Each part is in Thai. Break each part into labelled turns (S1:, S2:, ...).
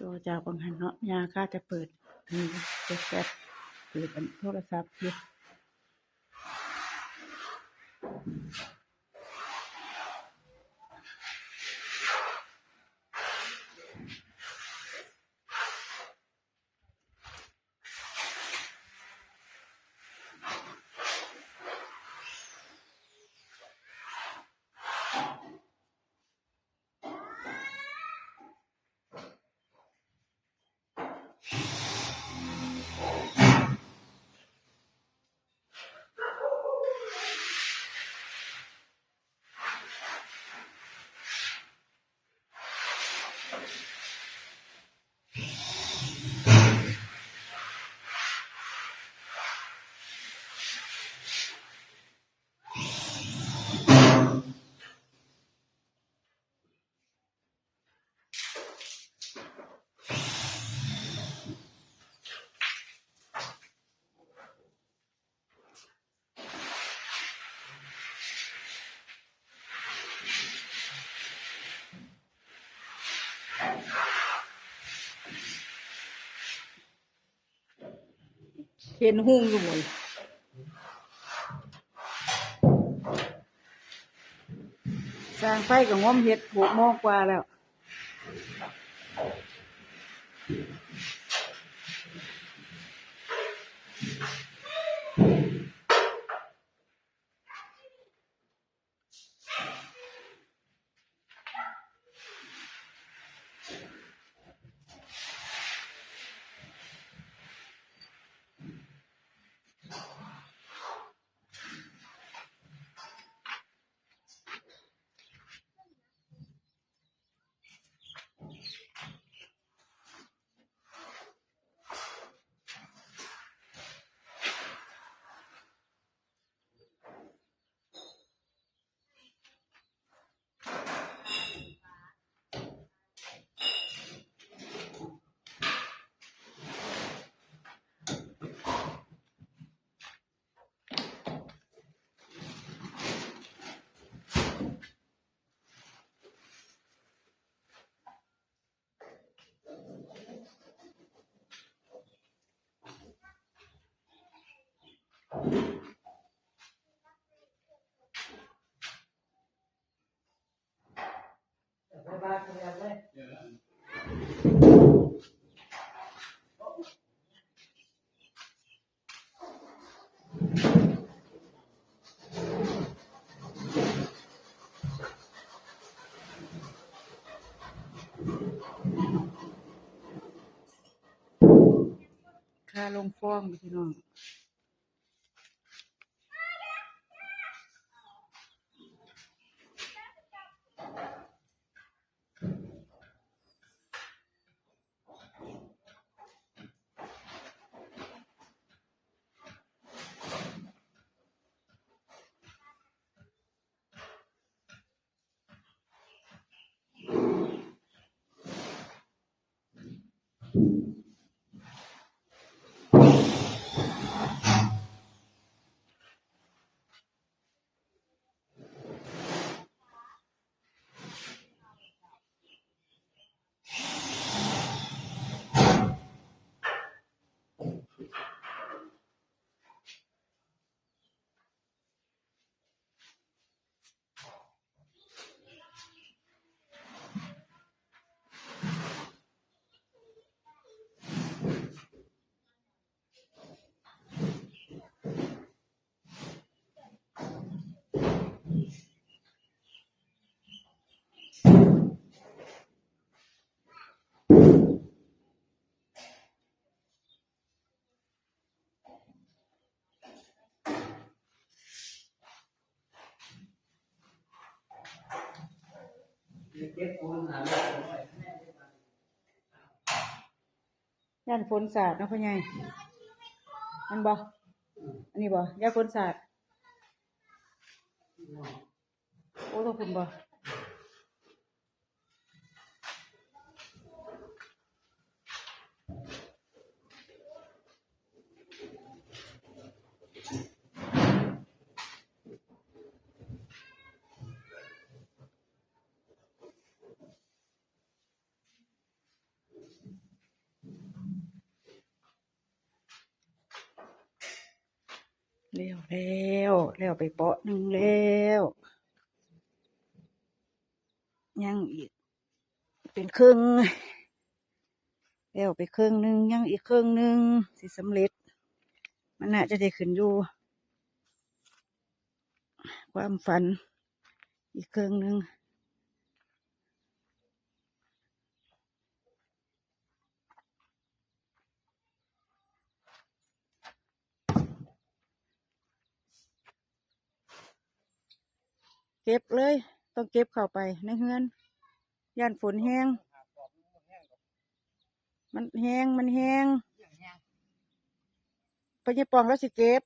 S1: ตัวจากบางหันเนาะยาค่าจะเปิดอันนี้เปิดแฟลชเปิดอันโทรศัพท์อยู่ เห็นหุ้งอยู่หมดสร้างไฟกับง้อมเห็ดหกโมงกว่าแล้ว ค่าลงฟ้องพี่น้อง Thank you. ย่านฝนสาดเนาะพ่อใหญ่มันบ่อันนี้บ่ย่านฝนสาดโอ้ต้องคุณบ่ เร็วแล้วเล้วไปเปาะหนึ่งแล้วยังอีก เป็นครึ่งแล้วไปครึ่งหนึ่งยังอีกครึ่งหนึ่งสิสำเร็จ มันน่าจะได้ขึ้นอยู่ ความฝัน อีกครึ่งหนึ่ง เก็บเลย ต้องเก็บเข้าไปในเฮือนย่านฝนแห้ง มันแห้งมันแห้งไปยี่ปองแล้วสิเก็บ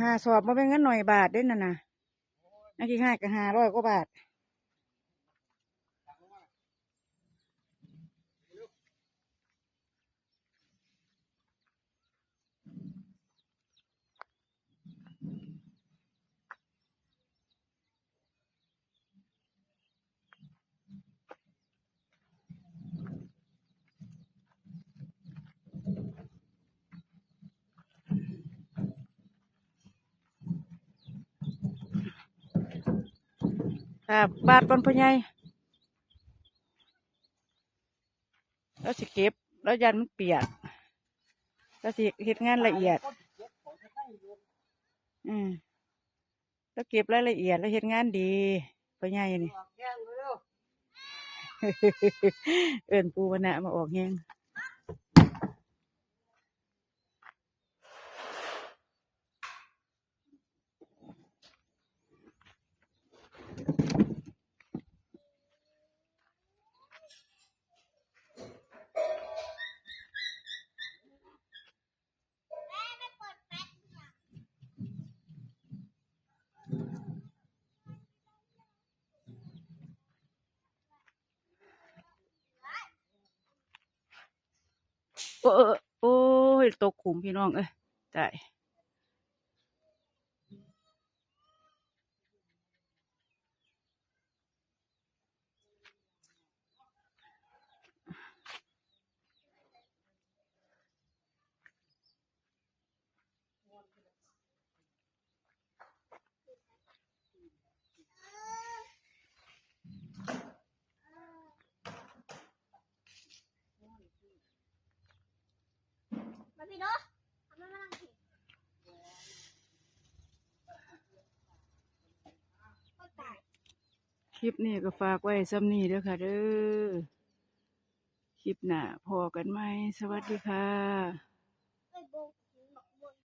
S1: หาสอบมาเป็นเงินหน่อยบาทด้วยน่ะนะนักที่ห้าก็หาร้อยกว่าบาท บาทก่อนพ่อใหญ่แล้วสิเก็บ แล้วยันมันเปียกแล้วสิเฮ็ดงานละเอียด อืมแล้วเก็บรายละเอียดแล้วเฮ็ดงานดีพ่อใหญ่นี่ เอิ้นปูวนะมาออกแฮง โอ้โอ้ยตกขุมพี่น้องเอ้ยได้ ลิปนี้ก็ฝากไว้ซ้ำนี้เด้อค่ะเด้อ คลิปหน้าพอกันไหม สวัสดีค่ะ